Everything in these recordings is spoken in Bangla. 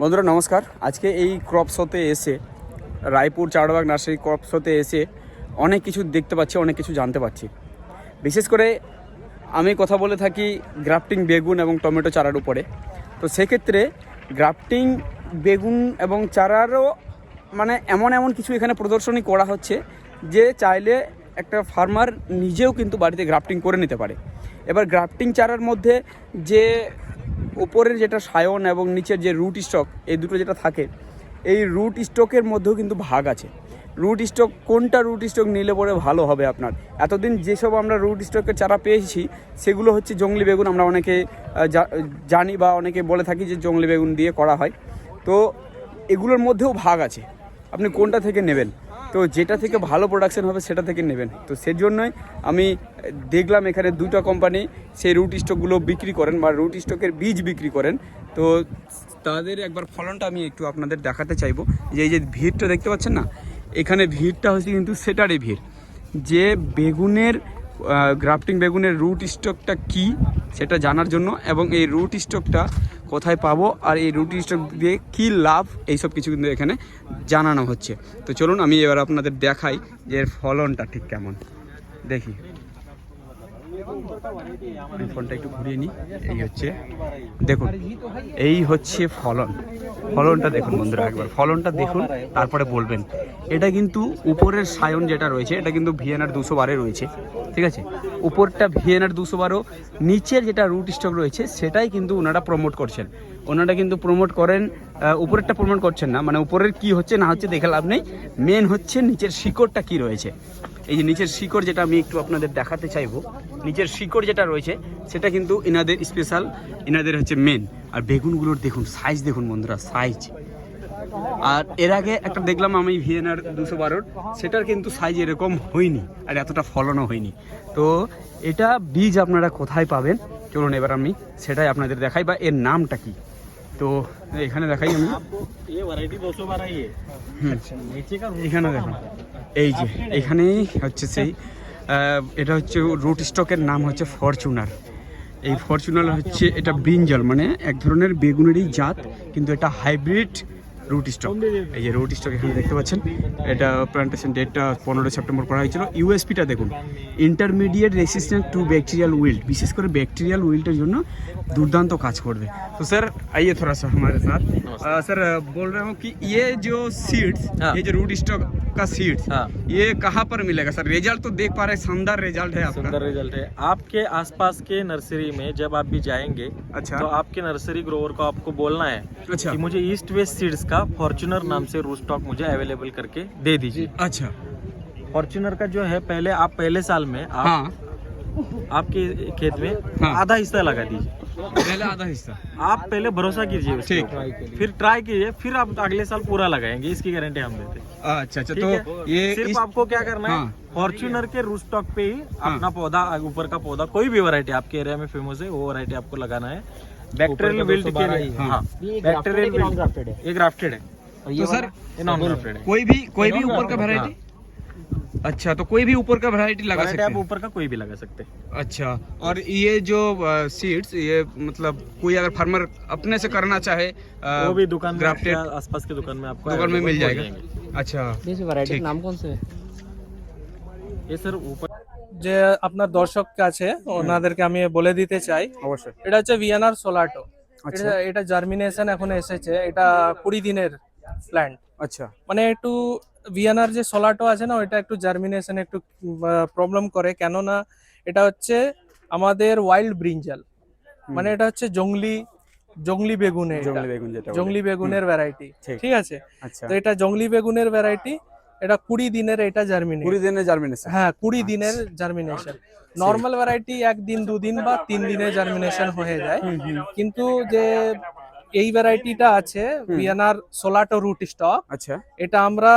বন্ধুরা, নমস্কার। আজকে এই ক্রপ শোতে এসে, রায়পুর চারবাগ নার্সারি ক্রপ শোতে এসে অনেক কিছু দেখতে পাচ্ছি, অনেক কিছু জানতে পারছি বিশেষ করে আমি কথা বলে থাকি গ্রাফটিং বেগুন এবং টমেটো চারার উপরে। তো সেক্ষেত্রে গ্রাফটিং বেগুন এবং চারারও মানে এমন এমন কিছু এখানে প্রদর্শনী করা হচ্ছে যে চাইলে একটা ফার্মার নিজেও কিন্তু বাড়িতে গ্রাফটিং করে নিতে পারে। এবার গ্রাফটিং চারার মধ্যে যে উপরের যেটা সায়ন এবং নিচের যে রুট স্টক এই দুটো যেটা থাকে, এই রুট স্টকের মধ্যেও কিন্তু ভাগ আছে। রুট স্টক কোনটা রুট স্টক নিলে পরে ভালো হবে আপনার? এতদিন যেসব আমরা রুট স্টকের চারা পেয়েছি, সেগুলো হচ্ছে জঙ্গলি বেগুন। আমরা অনেকে জানি বা অনেকে বলে থাকি যে জঙ্গলি বেগুন দিয়ে করা হয়। তো এগুলোর মধ্যেও ভাগ আছে। আপনি কোনটা থেকে নেবেন? তো যেটা থেকে ভালো প্রোডাকশন হবে সেটা থেকে নেবেন। তো সেজন্যই আমি দেখলাম এখানে দুটো কোম্পানি সেই রুট স্টকগুলো বিক্রি করেন বা রুট স্টকের বীজ বিক্রি করেন। তো তাদের একবার ফলনটা আমি একটু আপনাদের দেখাতে চাইব। যে এই যে ভিড়টা দেখতে পাচ্ছেন না? এখানে ভিড়টা হচ্ছে কিন্তু সেটারই ভিড়। যে বেগুনের গ্রাফটিং বেগুনের রুট স্টকটা কি সেটা জানার জন্য এবং এই রুট স্টকটা কোথায় পাবো আর এই রুটি স্টক দিয়ে কী লাভ, এইসব কিছু কিন্তু এখানে জানানো হচ্ছে। তো চলুন আমি এবার আপনাদের দেখাই যে এর ফলনটা ঠিক কেমন। দেখি। আমি ফোনটা একটু ঘুরিয়ে নিই। এই হচ্ছে, দেখুন, এই হচ্ছে ফলন। ফলনটা দেখুন বন্ধুরা একবার। ফলনটা দেখুন, তারপরে বলবেন। এটা কিন্তু উপরের সায়ন যেটা রয়েছে, এটা কিন্তু ভিএনআর দুশো বারে রয়েছে, ঠিক আছে? উপরটা ভিএনআর দুশো বারো নিচের যেটা রুট স্টক রয়েছে, সেটাই কিন্তু ওনারা প্রমোট করছেন। ওনারা কিন্তু প্রমোট করেন উপরেরটা প্রমোট করছেন না মানে উপরের কি হচ্ছে না হচ্ছে দেখে লাভ নেই। মেন হচ্ছে নিচের শিকড়টা কি রয়েছে। এই যে নিচের শিকড় যেটা আমি একটু আপনাদের দেখাতে চাইব নিচের শিকড় যেটা রয়েছে সেটা কিন্তু এনাদের স্পেশাল এনাদের হচ্ছে মেন আর বেগুনগুলোর দেখুন সাইজ দেখুন বন্ধুরা সাইজ আর এর আগে একটা দেখলাম আমি ভিয়েনার দুশো বারোর সেটার কিন্তু সাইজ এরকম হয়নি আর এতটা ফলনও হয়নি। তো এটা বীজ আপনারা কোথায় পাবেন? চলুন এবার আমি সেটাই আপনাদের দেখাই বা এর নামটা কি? তো এখানে দেখাই আমি। এখানে দেখুন। এই যে, এখানেই হচ্ছে সেই এটা হচ্ছে রুট স্টকের নাম হচ্ছে ফরচুনার। এই ফরচুনার হচ্ছে এটা ব্রিঞ্জল মানে এক ধরনের বেগুনেরই জাত, কিন্তু এটা হাইব্রিড রুট স্টক এই যে রুট স্টক এখানে দেখতে পাচ্ছেন এটা প্লান্টেশন ডেটটা পনেরো সেপ্টেম্বর করা হয়েছিল ইউএসপিটা দেখুন intermediate resistant to bacterial wilt বিশেষ করে ব্যাকটেরিয়াল উইল্টের জন্য দুর্দান্ত কাজ করবে তো স্যার आइए थोड़ा सा हमारे साथ अ, सर बोल रहा हूँ कि ये जो सीड्स हाँ। ये जो रूट स्टॉक का सीड्स हाँ। ये कहाँ पर मिलेगा सर रिजल्ट तो देख पा रहे हैं शानदार रिजल्ट है आपका सुंदर रिजल्ट है आपके आसपास के नर्सरी में जब आप भी जाएंगे अच्छा तो आपके नर्सरी ग्रोवर को आपको बोलना है अच्छा कि मुझे ईस्ट वेस्ट सीड्स का फॉर्चुनर नाम से रूट स्टॉक मुझे अवेलेबल करके दे दीजिए अच्छा फॉर्चुनर का जो है पहले आप पहले साल में आप हाँ आपके खेत में हाँ। आधा हिस्सा लगा दीजिए पहले आधा हिस्सा आप पहले भरोसा कीजिए ठीक। फिर ट्राई कीजिए फिर आप अगले साल पूरा लगाएँगे इसकी गारंटी हम देते हैं अच्छा अच्छा तो ये सिर्फ़ इस आपको क्या करना हाँ। है। फॉर्च्यूनर के रूट स्टॉक पे ही हाँ। अपना पौधा ऊपर का पौधा कोई भी वैरायटी आपके एरिया में फ़ेमस है वो वैरायटी आपको लगाना है बैक्टीरियल विल्ट के लिए। हाँ। हाँ। बैक्टीरियल विल्ट ये ग्राफ्टेड है। तो सर ये नॉन ग्राफ्टेड है। कोई भी कोई भी ऊपर का वैरायटी अच्छा तो कोई भी ऊपर का वैरायटी लगा सकते आप हैं? ऊपर का कोई भी लगा सकते हैं। अच्छा और ये जो सीड्स ये मतलब कोई अगर फार्मर अपने से करना चाहे अ, वो भी दुकान में ग्राफ्टेड आसपास की दुकान में आपको दुकान में मिल जाएगा। अच्छा वैरायटी नाम कौन से है? ये सर ऊपर যে আপনার দর্শক আছে ওনাদেরকে আমি বলে দিতে চাই। অবশ্যই। এটা হচ্ছে ভিয়েনার সোলাটো আচ্ছা। এটা এটা জার্মিনেশন এখন এসেছে এটা কুড়ি দিনের প্ল্যান্ট আচ্ছা। মানে একটু ভিয়েনার যে সোলাটো আছে না ওইটা একটু জার্মিনেশন একটু প্রবলেম করে। কেননা এটা হচ্ছে আমাদের ওয়াইল্ড ব্রিঞ্জাল মানে এটা হচ্ছে জংলি জংলি বেগুনে জঙ্গলি বেগুন। জংলি বেগুনের ভ্যারাইটি ঠিক। আছে? আচ্ছা। তো এটা জংলি বেগুনের ভ্যারাইটি এটা কুড়ি দিনের এটা জার্মিনেট কুড়ি দিনের জার্মিনেশন হ্যাঁ কুড়ি দিনের জার্মিনেশন নর্মাল ভ্যারাইটি একদিন দুদিন বা তিন দিনে জার্মিনেশন হয়ে যায়। কিন্তু যে এই ভ্যারাইটিটা আছে ভিয়েনার সোলাটো রুট স্টক আচ্ছা। এটা আমরা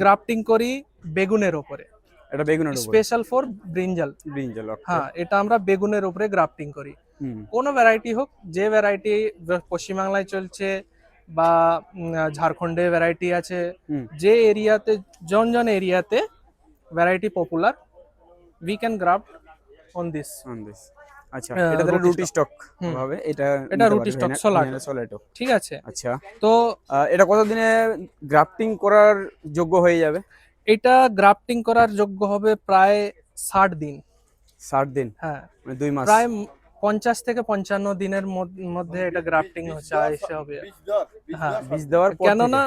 গ্রাফটিং করি বেগুনের ওপরে। এটা বেগুনের উপর স্পেশাল ফর ব্রিঞ্জাল ব্রিঞ্জাল হ্যাঁ এটা আমরা বেগুনের উপরে গ্রাফটিং করি। কোনো ভ্যারাইটি হোক যে ভ্যারাইটি পশ্চিমবাংলায় চলছে বা ঝাড়খণ্ডে ভ্যারাইটি আছে। যে এরিয়াতে জন জন এরিয়াতে variety popular we can graft on this আচ্ছা এটা তাহলে রুটি স্টক হবে এটা এটা রুটি। সোলাটো ঠিক আছে। আচ্ছা। তো এটা কতদিনে গ্রাফটিং করার যোগ্য হয়ে যাবে? এটা গ্রাফটিং করার যোগ্য হবে প্রায় ষাট দিন। ষাট দিন? হ্যাঁ। মানে দুই মাস। প্রায় পঞ্চাশ থেকে পঞ্চান্ন দিনের মধ্যে এটা গ্রাফটিং হচ্ছে হবে। হ্যাঁ বীজ দেওয়ার কেননা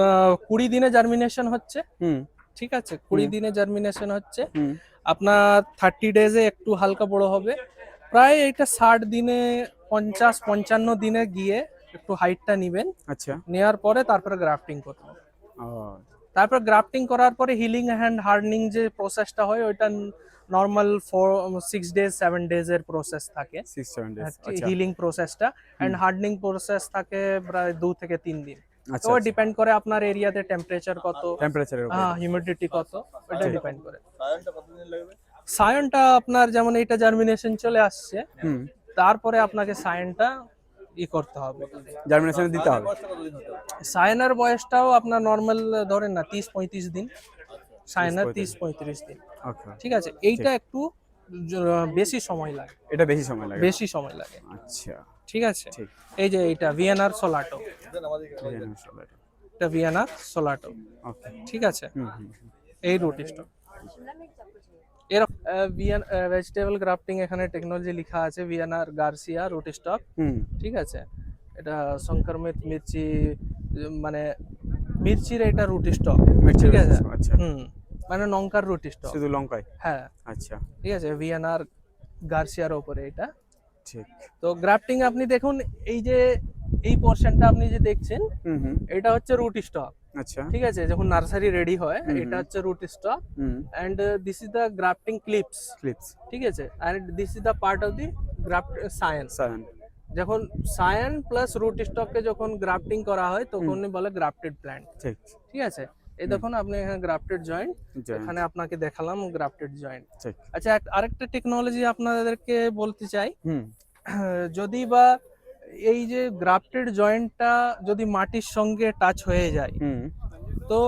আহ, কুড়ি দিনে জার্মিনেশন হচ্ছে। হুম। ঠিক আছে কুড়ি দিনে জার্মিনেশন হচ্ছে। আপনার থার্টি ডেজে একটু হালকা বড় হবে। প্রায় এটা ষাট দিনে পঞ্চাশ পঞ্চান্ন দিনে গিয়ে একটু হাইটটা নিবেন। আচ্ছা। নেওয়ার পরে তারপরে গ্রাফটিং করবেন ও, তারপর গ্রাফটিং করার পরে হিলিং অ্যান্ড হার্ডনিং যে প্রসেসটা হয় ওইটা normal four six days seven days এর প্রসেস থাকে। আচ্ছা। হিলিং প্রসেসটা অ্যান্ড হার্ডনিং প্রসেস থাকে প্রায় দু থেকে তিন দিন। আচ্ছা তো ডিপেন্ড করে আপনার এরিয়াতে টেম্পারেচার কত টেম্পারেচারের হ্যাঁ হিউমিডিটি কত আচ্ছা। ডিপেন্ড করে। সায়নটা আপনার যেমন এইটা জার্মিনেশন চলে আসছে হুম। তারপরে আপনাকে সায়নটা ই করতে হবে। জার্মিনেশন দিতে হবে। সায়নের বয়সটাও আপনার নর্মাল ধরেন না তিরিশ পঁয়ত্রিশ দিন। সায়নার তিরিশ পঁয়ত্রিশ দিন। ওকে ঠিক আছে? এইটা একটু বেশি সময় লাগে। এটা বেশি সময় লাগে। বেশি সময় লাগে। আচ্ছা। ঠিক আছে? এই যে এইটা ভিএনআর সোলাটো এটা ভিএনআর সোলাটো ওকে। ঠিক আছে। এই রুটি স্টক। এর ভিএন ভেজিটেবল গ্রাফটিং এখানে টেকনোলজি লেখা আছে ভিএনআর গার্সিয়া রুটি স্টক। ঠিক আছে? এটা সংক্রমিত মির্চি মানে মির্চির এটা রুটি স্টক। ঠিক আছে? আচ্ছা। হুম মানে লঙ্কার রুটি স্টক। শুধু লঙ্কায় হ্যাঁ। আচ্ছা। ঠিক আছে ভিএনআর গার্সিয়ার ওপরে এটা। ঠিক। তো গ্রাফটিং আপনি দেখুন এই যে এই পোর্শনটা আপনি যে দেখছেন এটা হচ্ছে রুট স্টক। আচ্ছা। ঠিক আছে যখন নার্সারি রেডি হয় এটা হচ্ছে rootstock. And this is the grafting clips clips ঠিক আছে? And this is the part of the graft science scion যখন সায়ান প্লাস রুট স্টককে যখন গ্রাফটিং করা হয় তখনই বলে গ্রাফটেড প্ল্যান্ট ঠিক। ঠিক আছে? এই দেখুন আপনি এখানে গ্রাফটেড জয়েন্ট এখানে আপনাকে দেখালাম গ্রাফটেড জয়েন্ট ঠিক। আচ্ছা আরেকটা টেকনোলজি আপনাদেরকে বলতে চাই। যদি বা এই যে গ্রাফটেড জয়েন্টটা যদি মাটির সঙ্গে টাচ হয়ে যায় তো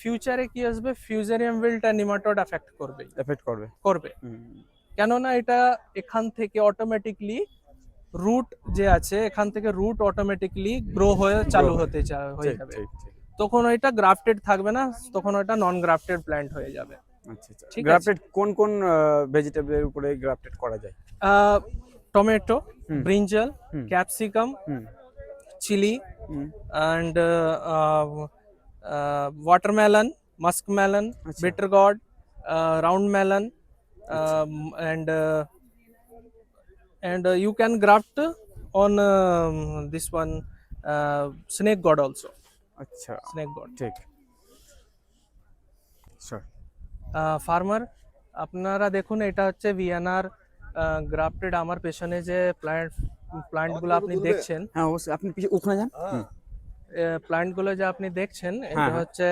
ফিউচারে কি আসবে? ফিউজারিয়াম উইলটা নিমাটোড এফেক্ট করবে। এফেক্ট করবে। করবে। কেননা এটা এখান থেকে অটোমেটিকলি রুট যে আছে এখান থেকে রুট অটোমেটিকলি গ্রো হয়ে চালু হতে হয়ে যাবে। তখন ওইটা গ্রাফটেড থাকবে না তখন ওইটা নন গ্রাফটেড প্ল্যান্ট হয়ে যাবে। আচ্ছা আচ্ছা। গ্রাফটেড কোন কোন ভেজিটেবলের উপরে গ্রাফটেড করা যায়? Tomato. Brinjal capsicum chilli hmm. and uh, uh, uh, watermelon, muskmelon, আচ্ছা। And uh, uh, you can graft on um, this one uh, snake gourd also. আচ্ছা Snake gourd. ঠিক Sure. Uh, farmer আপনারা দেখুন এটা হচ্ছে ভিএনআর গ্রাফটেড আমার পেছনে যে প্ল্যান্ট প্ল্যান্টগুলো আপনি দেখছেন হ্যাঁ অবশ্যই আপনি ওখানে যান হুম। প্ল্যান্টগুলো যে আপনি দেখছেন এটা হ্যাঁ। হচ্ছে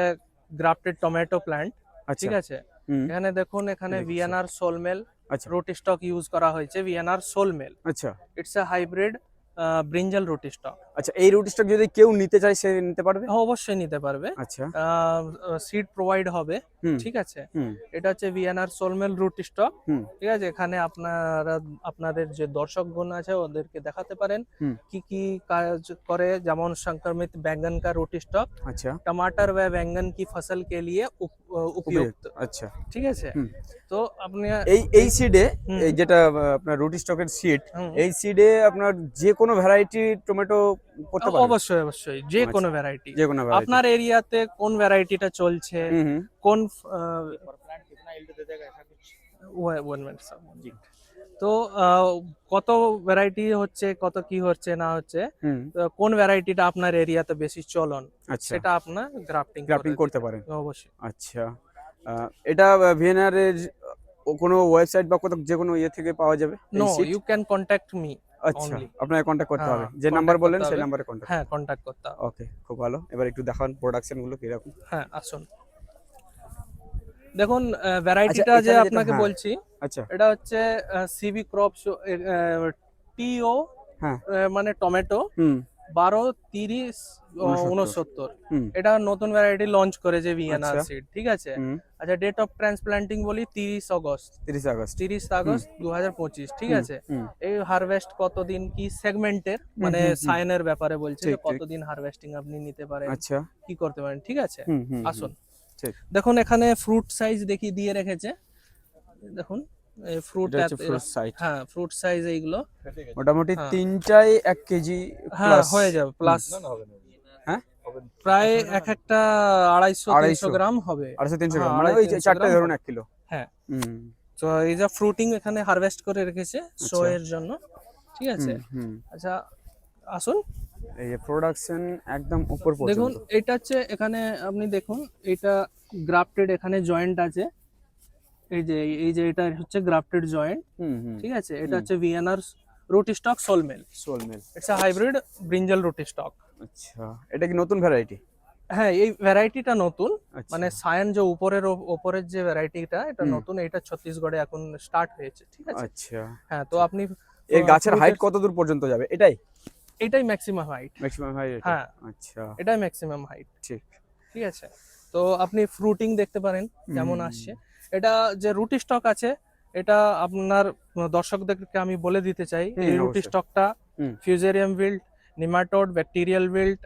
গ্রাফটেড টমেটো প্ল্যান্ট ঠিক আছে এখানে দেখুন এখানে। ভিএনআর সোলমেল আচ্ছা রুট স্টক ইউজ করা হয়েছে ভিএনআর সোলমেল আচ্ছা it's a hybrid brinjal rootstock আচ্ছা এই রুটি স্টক যদি কেউ নিতে চায় সে নিতে পারবে অবশ্যই নিতে পারবে আচ্ছা সিড প্রোভাইড হবে হুম ঠিক আছে হুম এটা হচ্ছে ভিএনআর সোলমেল রুট স্টক হুম ঠিক আছে এখানে আপনারা আপনাদের যে দর্শকগণ আছে ওদেরকে দেখাতে পারেন হুম। কি কি কাজ করে যেমন संक्रमित बैंगन का रूट स्टॉक আচ্ছা टमाटर व बैंगन की फसल के लिए उप- उपयुक्त আচ্ছা ঠিক আছে হুম। তো আপনি এই এই সিডে। এই যেটা আপনার রুটি স্টকের সিড এই সিডে আপনার যে কোনো ভ্যারাইটি টমেটো করতে পারবে অবশ্যই অবশ্যই যে আচ্ছা। কোনো ভ্যারাইটি যে কোনো ভ্যারাইটি আপনার এরিয়াতে কোন ভ্যারাইটিটা চলছে? কোন তো কত ভ্যারাইটি হচ্ছে কত কি হচ্ছে না হচ্ছে কোন ভ্যারাইটিটা আপনার এরিয়াতে বেশি চলন আচ্ছা। সেটা আপনার গ্রাফটিং গ্রাফটিং করতে পারেন। অবশ্যই। আচ্ছা এটা ও কোনো ওয়েবসাইট বা কোথাও যে কোনো ইয়ে থেকে পাওয়া যাবে? No you can contact me আচ্ছা. আপনাকে কন্ট্যাক্ট করতে হবে। হ্যাঁ, যে নাম্বার বলেন সেই। নাম্বারে কন্ট্যাক্ট হ্যাঁ কন্ট্যাক্ট করতে হবে। ওকে খুব ভালো। এবার একটু দেখান প্রোডাকশনগুলো কীরকম। হ্যাঁ আসুন। দেখুন ভ্যারাইটিটা যে আপনাকে হ্যাঁ। বলছি আচ্ছা। এটা হচ্ছে সিবি ক্রপ টিও হ্যাঁ। মানে টমেটো হুম। বারো তিরিশ উনসত্তর। এটা নতুন ভ্যারাইটি লঞ্চ করেছে ভিএনআর আচ্ছা। সিড ঠিক আছে? আচ্ছা ডেট অফ ট্রান্সপ্লান্টিং বলি তিরিশ আগস্ট। তিরিশ আগস্ট। তিরিশ আগস্ট দু হাজার পঁচিশ ঠিক আছে? এই হারভেস্ট কতদিন কি সেগমেন্টের মানে। সাইনের ব্যাপারে বলছে। কতদিন হারভেস্টিং আপনি নিতে পারেন আচ্ছা। কি করতে পারেন ঠিক আছে। আসুন। দেখুন এখানে ফ্রুট সাইজ দেখি দিয়ে রেখেছে। দেখুন ফ্রুট। হ্যাঁ ফ্রুট সাইজ এইগুলো। মোটামুটি হ্যাঁ। তিনটাই এক কেজি হ্যাঁ হয়ে যাবে প্লাস হ্যাঁ? প্রায় এক একটা আড়াইশো তিনশো। গ্রাম হবে। আড়াইশো তিনশো হ্যাঁ, গ্রাম। মানে ওই চারটে ধরুন এক কিলো। হ্যাঁ। তো এই যে ফ্রুটিং এখানে হারভেস্ট করে রেখেছে শো আচ্ছা। এর জন্য ঠিক আছে? আচ্ছা আসুন। এই যে প্রোডাকশন একদম উপর দেখুন এটা হচ্ছে এখানে আপনি দেখুন এটা গ্রাফটেড এখানে জয়েন্ট আছে। এই যে এই যে এটা হচ্ছে গ্রাফটেড জয়েন্ট ঠিক আছে? এটা হচ্ছে ভিএনআর রুটি স্টক সোলমেল। সোল মিল it's a hybrid brinjal rootstock. আচ্ছা। এটা কি নতুন ভ্যারাইটি হ্যাঁ এই ভ্যারাইটিটা নতুন। আচ্ছা। মানে সায়ান যে উপরের উপরের যে ভ্যারাইটিটা এটা নতুন এটা ছত্তিশগড়ে এখন স্টার্ট হয়েছে ঠিক আছে? আচ্ছা। হ্যাঁ তো আপনি এর গাছের হাইট কত দূর পর্যন্ত যাবে? এটাই? এটাই ম্যাক্সিমাম হাইট ম্যাক্সিমাম হাইট হ্যাঁ। আচ্ছা। এটাই ম্যাক্সিমাম হাইট ঠিক। ঠিক আছে? তো আপনি ফ্রুটিং দেখতে পারেন কেমন আসছে। এটা যে রুটি স্টক আছে এটা আপনার দর্শকদেরকে আমি বলে দিতে চাই। এই রুটি স্টকটা Fusarium wilt nematode bacterial wilt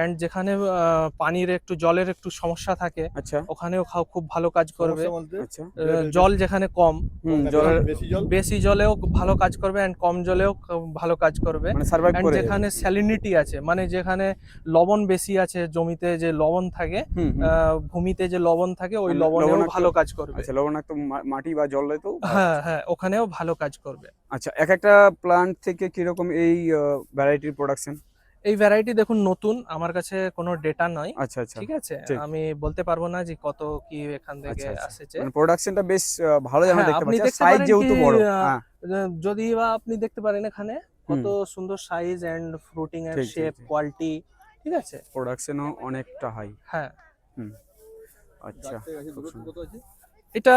and যেখানে পানির একটু জলের একটু সমস্যা থাকে আচ্ছা। ওখানেও খাও খুব ভালো কাজ করবে। আচ্ছা। জল যেখানে কম বেশি জলেও ভালো কাজ করবে এন্ড কম জলেও ভালো কাজ করবে। মানে এন্ড যেখানে স্যালিনিটি আছে মানে যেখানে লবণ বেশি আছে জমিতে যে লবণ থাকে ভূমিতে যে লবণ থাকে ওই মানে লবণেও ভালো কাজ করবে। আচ্ছা লবণাক্ত মাটি বা জলে তো হ্যাঁ হ্যাঁ ওখানেও ভালো কাজ করবে। আচ্ছা এক একটা প্লান্ট থেকে কীরকম এই ভ্যারাইটির প্রোডাকশন এই ভ্যারাইটি দেখুন নতুন আমার কাছে কোনো ডেটা নয়। আচ্ছা আচ্ছা। ঠিক আছে? আমি বলতে পারব না যে কত কি এখান থেকে আচ্ছা, আচ্ছা। আসছে। মানে প্রোডাকশনটা বেশ ভালোই আমরা হ্যাঁ, দেখতে আপনি পাচ্ছি। সাইজ যেহেতু বড় হ্যাঁ। যদি বা আপনি দেখতে পারেন এখানে কত সুন্দর সাইজ এন্ড ফ্রুটিং এর শেপ কোয়ালিটি ঠিক। আছে? প্রোডাকশনও অনেকটা হাই হ্যাঁ। আচ্ছা। এটা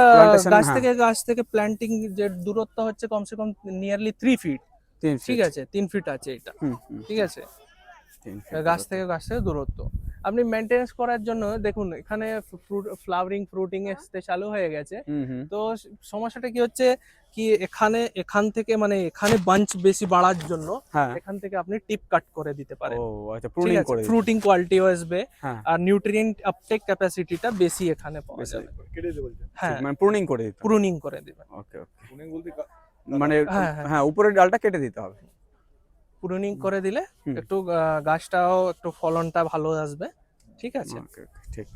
গাছ হ্যাঁ। থেকে গাছ থেকে প্ল্যান্টিং যে দূরত্ব হচ্ছে কমসে কম নিয়ারলি থ্রি ফিট ঠিক আছে তিন ফিট আছে এটা। ঠিক আছে? গাছ থেকে গাছ থেকে দূরত্ব। আপনি মেনটেন্স করার জন্য দেখুন এখানে ফ্লাওয়ারিং ফ্রুটিং আসতে চালু হয়ে গেছে। তো সমস্যাটা কি হচ্ছে কি এখানে এখান থেকে মানে এখানে বাঞ্চ বেশি বাড়ার জন্য হ্যাঁ। এখান থেকে আপনি টিপ কাট করে দিতে পারেন। ও আচ্ছা ঠিক প্রুনিং আছে করে ফ্রুটিং কোয়ালিটিও আসবে। হ্যাঁ। আর নিউট্রিয়েন্ট আপটেক ক্যাপাসিটিটা বেশি এখানে পাওয়া বেশি। যাবে। হ্যাঁ। মানে প্রুনিং করে দিতে প্রুনিং করে দিবে ওকে ওকে মানে হ্যাঁ, হ্যাঁ। হ্যাঁ উপরের ডালটা কেটে দিতে হবে। প্রুনিং করে দিলে একটু গাছটাও একটু ফলনটা ভালো আসবে। ঠিক আছে? ওকে ওকে ঠিক।